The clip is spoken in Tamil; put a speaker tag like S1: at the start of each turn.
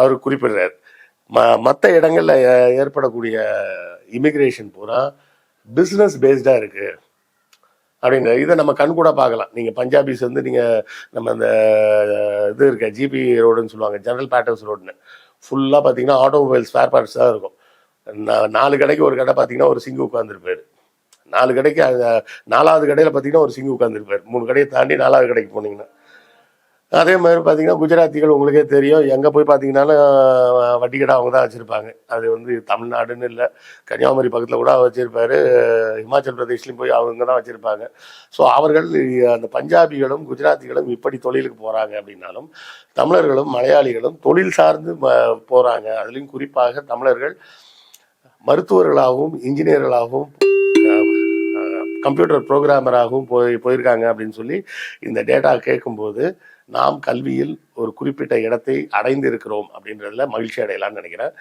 S1: அவர் குறிப்பிடுறார். ம மற்ற இடங்களில் ஏற்படக்கூடிய இமிக்ரேஷன் பூரா பிஸ்னஸ் பேஸ்டாக இருக்குது அப்படிங்கிற இதை நம்ம கண் கூட பார்க்கலாம். நீங்கள் பஞ்சாபிஸ் வந்து நீங்கள் நம்ம இந்த இது இருக்க ஜிபி ரோடுன்னு சொல்லுவாங்க ஜெனரல் பேட்டர்ஸ் ரோடுன்னு ஃபுல்லாக பார்த்தீங்கன்னா ஆட்டோமொபைல் ஸ்பேர் பார்ட்ஸ் தான் இருக்கும். நாலு கடைக்கு ஒரு கடை பார்த்தீங்கன்னா ஒரு சிங்கு உட்காந்துருப்பார் நாலு கடைக்கு நாலாவது கடையில் பார்த்தீங்கன்னா ஒரு சிங்கு உட்காந்துருப்பாரு மூணு கடையை தாண்டி நாலாவது கடைக்கு போனீங்கன்னா. அதே மாதிரி பார்த்தீங்கன்னா குஜராத்திகள் உங்களுக்கே தெரியும். எங்கே போய் பார்த்தீங்கன்னாலும் வட்டிக்கடை அவங்க தான் வச்சுருப்பாங்க. அது வந்து தமிழ்நாடுன்னு இல்லை. கன்னியாகுமரி பக்கத்தில் கூட வச்சுருப்பாரு. ஹிமாச்சல் பிரதேஷ்லையும் போய் அவங்க தான் வச்சுருப்பாங்க. ஸோ அவர்கள் அந்த பஞ்சாபிகளும் குஜராத்திகளும் இப்படி தொழிலுக்கு போகிறாங்க அப்படின்னாலும் தமிழர்களும் மலையாளிகளும் தொழில் சார்ந்து போகிறாங்க அதுலேயும் குறிப்பாக தமிழர்கள் மருத்துவர்களாகவும் இன்ஜினியர்களாகவும் கம்ப்யூட்டர் ப்ரோக்ராமராகவும் போய் போயிருக்காங்க அப்படின்னு சொல்லி இந்த டேட்டா கேட்கும்போது நாம் கல்வியில் ஒரு குறிப்பிட்ட இடத்தை அடைந்திருக்கிறோம் அப்படின்றதுல மகிழ்ச்சி அடையலாம்னு நினைக்கிறேன்.